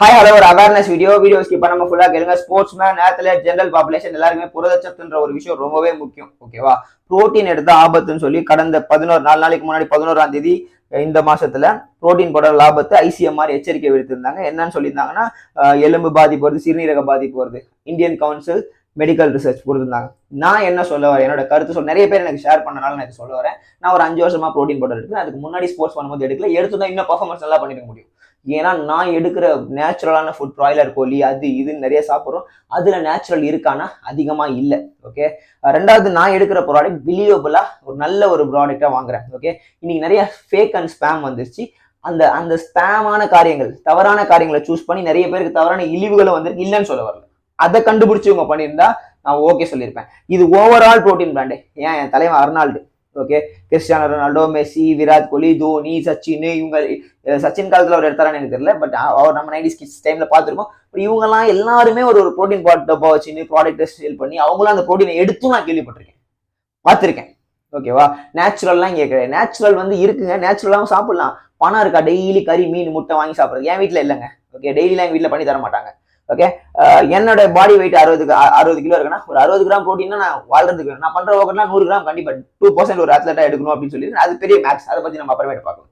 Hi hello ஒரு awareness video video skip பண்ணாம ஃபுல்லா கேளுங்க. Sports man athlete general population எல்லாருமே புரதச்சத்துன்ற ஒரு விஷயம் ரொம்பவே முக்கியம். ஓகேவா புரோட்டீன் எடுத்த ஆபத்துன்னு சொல்லி கடந்த பதினோரு நாலு நாளைக்கு முன்னாடி பதினோராம் தேதி இந்த மாசத்துல புரோட்டீன் போட லாபத்தை ஐசிஎம்ஆர் எச்சரிக்கை விடுத்திருந்தாங்க. என்னன்னு சொல்லியிருந்தாங்கன்னா எலும்பு பாதிப்பு வருது சிறுநீரக பாதிப்பு வருது. இந்தியன் கவுன்சில் மெடிக்கல் ரிசர்ச் கொடுத்துருந்தாங்க. நான் என்ன சொல்ல வரேன்? என்னோட கருத்து சொல்ல நிறைய பேர் எனக்கு ஷேர் பண்ணனால நான் இது சொல்ல வரேன். நான் ஒரு அஞ்சு வருஷமா ப்ரோட்டீன் பவுடர் எடுக்கிறேன் அதுக்கு முன்னாடி ஸ்போர்ட்ஸ் பண்ணும்போது எடுக்கல. எடுத்து தான் இன்னும் பர்ஃபார்மன்ஸ் நல்லா பண்ணிட முடியும். ஏன்னா நான் எடுக்கிற நேச்சுரலான ஃபுட் ப்ராய்லர் கோழி அது இதுன்னு நிறைய சாப்பிட்றோம். அதில் நேச்சுரல் இருக்கானா? அதிகமாக இல்லை. ஓகே ரெண்டாவது நான் எடுக்கிற ப்ராடக்ட் பிலியபிளா ஒரு நல்ல ஒரு ப்ராடக்டாக வாங்குறேன். ஓகே இன்னைக்கு நிறைய ஃபேக் அண்ட் ஸ்பேம் வந்துருச்சு. அந்த அந்த ஸ்பேமான காரியங்கள் தவறான காரியங்களை சூஸ் பண்ணி நிறைய பேருக்கு தவறான இழிவுகளும் வந்து இல்லைன்னு சொல்ல வரல. அதை கண்டுபிடிச்சி இவங்க பண்ணியிருந்தா நான் ஓகே சொல்லியிருப்பேன். இது ஓவரால் ப்ரோட்டீன் பிராண்டு ஏன்? என் தலைவன் Arnold. Okay Cristiano Ronaldo Messi Virat Kohli Dhoni Sachin இவங்க சச்சின் காலத்தில் அவர் எடுத்தாரான்னு எனக்கு தெரியல பட் அவர் நம்ம நைன்டி கிட்ஸ் டைம்ல பார்த்துருக்கோம். பட் இவங்கெல்லாம் எல்லாருமே ஒரு ஒரு ப்ரோட்டீன் டப்பா வச்சுன்னு ப்ராடக்ட் சேல் பண்ணி அவங்களும் அந்த ப்ரோட்டீனை எடுத்தும் நான் கேள்விப்பட்டிருக்கேன். பார்த்துருக்கேன். ஓகேவா நேச்சுரல்லாம் இங்கே கிடையாது நேச்சுரல் வந்து இருக்குங்க. நேச்சுரலாகவும் சாப்பிடலாம். பணம் இருக்கா? டெய்லி கறி மீன் முட்டை வாங்கி சாப்பிட்றது என் வீட்டில் இல்லைங்க. ஓகே டெய்லிலாம் எங்கள் வீட்டில் பண்ணி தர மாட்டாங்க ஓகே uh, என்னோட பாடி வெயிட் அறுபது அறுபது கிலோ இருக்குன்னா ஒரு அறுபது கிராம் ப்ரோட்டீன் நான் வாழ்றதுக்கு நான் பண்ற ஒர்க்கெட்லாம் நூறு கிராம் கண்டிப்பா டூ பர்சன்ட் ஒரு அத்லட்டா எடுக்கணும் அப்படின்னு சொல்லி அது பெரிய மேக்ஸ் அதை பத்தி நம்ம அப்புறமேட்டு பார்க்கலாம்.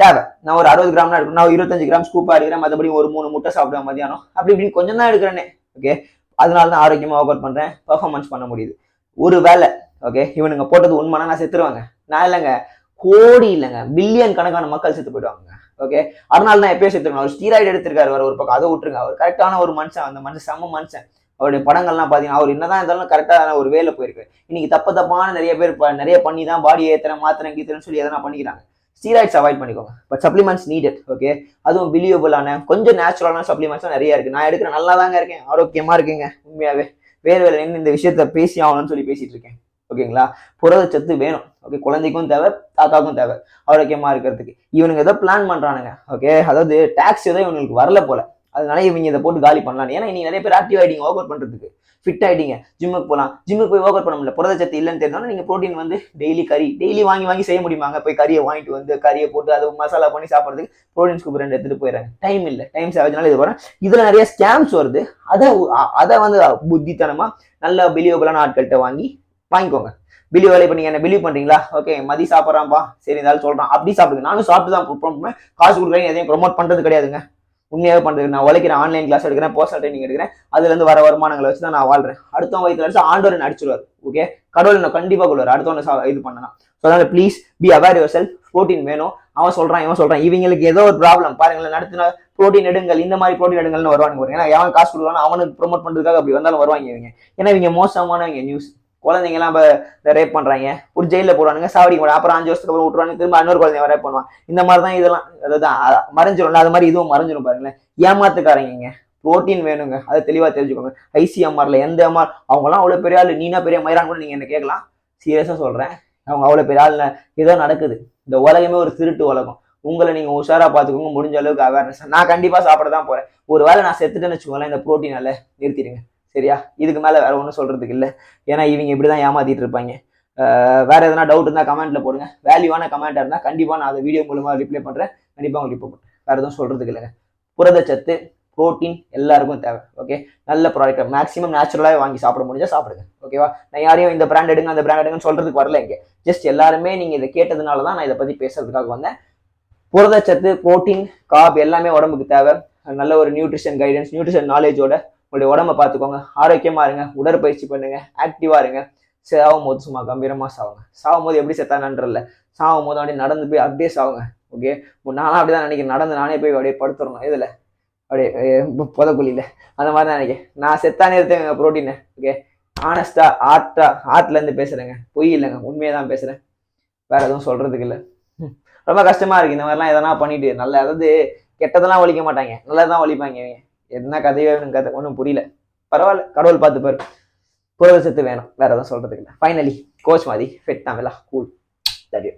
தேவை. நான் ஒரு அறுபது கிராம் எடுக்கணும். நான் இருபத்தஞ்சு கிராம் ஸ்கூப்பா இருக்கிறேன் மற்றபடி ஒரு மூணு முட்டை சாப்பிடுவேன் மதியானம் அப்படி இப்படி கொஞ்சம் தான் எடுக்கிறேனே. ஓகே அதனால தான் ஆரோக்கியமா ஒர்க் அவுட் பண்றேன். பெர்ஃபார்மன்ஸ் பண்ண முடியுது. ஒரு வேலை ஓகே இவனுங்க போட்டது உண்மைனா நான் செத்துருவாங்க. நான் இல்லைங்க. கோடி இல்லைங்க. பில்லியன் கணக்கான மக்கள் செத்து போயிடுவாங்க ஓகே அதனால தான் எப்பயும் செத்துருங்க அவர் ஸ்டீராய்டு எடுத்திருக்காரு அவர் ஒரு பக்கம். அதை விட்டுருங்க. அவர் கரெக்டான ஒரு மனுஷன். அந்த மனுஷன் செம்ம மனுஷன். அவருடைய படங்கள்லாம் பார்த்தீங்கன்னா அவர் என்னதான் இருந்தாலும் கரெக்டான ஒரு வேலை போயிருக்கு. இன்னைக்கு தப்பு தப்பான நிறைய பேர் நிறைய பண்ணி தான் பாடி ஏத்துறேன் மாத்திரம் கீத்துறேன்னு சொல்லி எதனா பண்ணிக்கிறாங்க. ஸ்டீராய்ட்ஸ் அவாய்ட் பண்ணிக்கோங்க. பட் சப்ளிமெண்ட்ஸ் நீடட் ஓகே அதுவும் பிலியபிளான கொஞ்சம் நேச்சுரலான சப்ளிமெண்ட்ஸும் நிறைய இருக்கு. நான் எடுக்கிற நல்லா தாங்க இருக்கேன். ஆரோக்கியமா இருக்கேங்க. உண்மையாவே. வேறு வேலை நின்று இந்த விஷயத்த பேசி ஆகணும்னு சொல்லி பேசிட்டு இருக்கேன். ஓகேங்களா? புரதச்சத்து வேணும். ஓகே குழந்தைக்கும் தேவை தாத்தாக்கும் தேவை. ஆரோக்கியமாக இருக்கிறதுக்கு. இவனுங்க ஏதோ பிளான் பண்ணுறானுங்க ஓகே அதாவது டேக்ஸ் ஏதோ இவங்களுக்கு வரல போல. அதனால இவங்க இதை போட்டு காலி பண்ணலாம் ஏன்னா இன்னைக்கு நிறைய பேர் ஆக்டிவ் ஆகிட்டீங்க ஒர்க் அவுட் பண்றதுக்கு. ஃபிட் ஆகிட்டீங்க ஜிம்முக்கு போகலாம் ஜிம்முக்கு போய் ஒர்க் அவுட் பண்ண முடியல. புரதச்சத்து இல்லைன்னு தெரிஞ்சாலும் நீங்க ப்ரோட்டீன் வந்து டெய்லி கறி டெய்லி வாங்கி வாங்கி செய்ய முடியுமாங்க? போய் கறியை வாங்கிட்டு வந்து கறியை போட்டு அதை மசாலா பண்ணி சாப்பிட்றதுக்கு ப்ரோட்டீன் ஸ்கூப் ரெண்டு எடுத்துட்டு போயிடுறாங்க. டைம் இல்லை. டைம் சேவேஜ்னால இது வரேன் இதுல நிறைய ஸ்கேம்ஸ் வருது. அதை அதை வந்து புத்தித்தனமா நல்ல பிலியபிளான ஆட்கள்கிட்ட வாங்கி வாங்கிக்கோங்க. பிலி வேலை பண்ணி என்ன பிலீவ் பண்ணுறீங்களா ஓகே மதி சாப்பிட்றான்ப்பா. சரி இருந்தாலும் சொல்கிறான் அப்படி சாப்பிடுங்க. நானும் சாப்பிட்டு தான் பண்ணுவேன் காசு கொடுக்குறேன் எதையும் ப்ரொமோட் பண்ணுறது கிடையாதுங்க. உண்மையாகவே பண்ணுறது நான் உழைக்கிறேன் ஆன்லைன் கிளாஸ் எடுக்கிறேன் பர்சனல் ட்ரைனிங் எடுக்கிறேன். அதுலேருந்து வர வருமானங்களை வச்சு தான் நான் வாழ்றேன். அடுத்தவங்க வயிற்றுல அடிச்சு ஆண்டவர் அடிச்சிருவார். ஓகே? கடவுள் நான் கண்டிப்பாக கொள்வார் அடுத்தவங்க சா- இது பண்ணலாம். ஸோ அதனால please be aware yourself protein வேணும். அவன் சொல்றான் இவன் சொல்றான். இவங்களுக்கு ஏதோ ஒரு ப்ராப்ளம் பாருங்களேன் நடத்தின ப்ரோட்டீன் எடுங்கள் இந்த மாதிரி ப்ரோட்டீன் எடுங்கள்னு வருவாங்க ஏன்னா எவன் காசு கொடுக்குறானோ அவனுக்கு ப்ரொமோட் பண்றதுக்காக அப்படி வந்தாலும் வருவாங்க இவங்க. ஏன்னா இவங்க மோசமானவங்க நியூஸ் குழந்தைங்கலாம் இப்போ ரேப் பண்ணுறாங்க ஒரு ஜெயிலில் போடுவானுங்க சாவடி மாட்டாங்க அப்புறம் அஞ்சு வருஷத்துக்கு அப்புறம் விட்டுருவாங்க திரும்ப இன்னொரு குழந்தைங்க ரேப் பண்ணுவான். இந்த மாதிரி தான் இதெல்லாம் அதாவது மறைஞ்சிரும்ல அது மாதிரி இதுவும் மறைஞ்சிரும் பாருங்களேன். ஏமாத்துக்காரங்க புரோட்டீன் வேணுங்க. அதை தெளிவாக தெரிஞ்சுக்கோங்க. ஐசிஎம்ஆரில் எந்த எம்ஆர் அவங்கலாம் அவ்வளோ பெரிய ஆள் நீனா பெரிய மயிரான் கூட நீங்கள் என்ன கேட்கலாம். சீரியஸாக சொல்கிறேன் அவங்க அவ்வளோ பெரிய ஆள் ஏதோ நடக்குது. இந்த உலகமே ஒரு திருட்டு உலகம். உங்களை நீங்கள் உஷாராக பார்த்துக்கோங்க முடிஞ்ச அளவுக்கு அவேர்னஸ் நான் கண்டிப்பாக சாப்பிட தான் போகிறேன் ஒரு வேளை நான் செத்துட்டேன்னு வச்சுக்கோங்களேன் இந்த ப்ரோட்டீனால நிறுத்திடுங்க. சரியா? இதுக்கு மேலே வேற ஒன்றும் சொல்கிறதுக்கு இல்லை. ஏன்னா இவங்க இப்படிதான் ஏமாத்திட்டு இருப்பாங்க. வேற எதனா டவுட் இருந்தால் கமெண்ட்டில் போடுங்க. வேல்யூவான கமெண்டா இருந்தால் கண்டிப்பாக நான் அதை வீடியோ மூலமாக ரிப்ளை பண்ணுறேன் கண்டிப்பாக உங்களுக்கு ரிப்போர்ட் வேறு எதுவும் சொல்றதுக்கு இல்லைங்க. புரதச்சத்து புரோட்டீன் எல்லாருக்கும் தேவை. ஓகே நல்ல ப்ராடக்ட் மேக்ஸிமம் நேச்சுரலாகவே வாங்கி சாப்பிட முடிஞ்சால் சாப்பிடுங்க. ஓகேவா நான் யாரையும் இந்த பிராண்ட் எடுங்க அந்த பிராண்ட் எடுங்கன்னு சொல்கிறதுக்கு வரல இங்கே. ஜஸ்ட் எல்லாருமே நீங்கள் இதை கேட்டதுனால தான் நான் இதை பற்றி பேசுறதுக்காக வந்தேன். புரதச்சத்து புரோட்டீன் காப் எல்லாமே உடம்புக்கு தேவை. நல்ல ஒரு நியூட்ரிஷன் கைடன்ஸ் நியூட்ரிஷன் நாலேஜோட உங்களுடைய உடம்ப பார்த்துக்கோங்க. ஆரோக்கியமா இருங்க. உடற்பயிற்சி பண்ணுங்க. ஆக்டிவா இருங்க. சாவும் போது சும்மா கம்பீரமா சாவுங்க. சாவும் போது எப்படி செத்தானன்றல சாவும் போது அப்படியே நடந்து போய் அப்படியே சாவுங்க. ஓகே நானும் அப்படிதான் நினைக்கிறேன். நடந்து நானே போய் அப்படியே படுத்துடணும் இதுல அப்படியே அஹ் புதக்குழியில. அந்த மாதிரி தான் நினைக்கிறேன். நான் செத்தானே இருக்கேங்க ப்ரோட்டீன் ஓகே ஆனஸ்டா ஆர்ட்டாக ஆர்ட்லேருந்து இருந்து பேசுறேங்க. பொய் இல்லைங்க. உண்மையை தான் பேசுறேன். வேற எதுவும் சொல்றதுக்கு இல்லை. ரொம்ப கஷ்டமா இருக்கு. இந்த மாதிரிலாம் எதனா பண்ணிட்டு நல்ல அதாவது கெட்டதெல்லாம் ஒழிக்க மாட்டாங்க. நல்லதான் ஒழிப்பாங்க இவங்க. என்ன கதையோ கதை ஒன்றும் புரியல. பரவாயில்ல கடவுள் பார்த்து பாரு. வேணும் வேற எதுவும் சொல்றதுக்கு இல்லை. ஃபைனலி கோச் மாதிரி ஃபிட் தான் கூல் தட்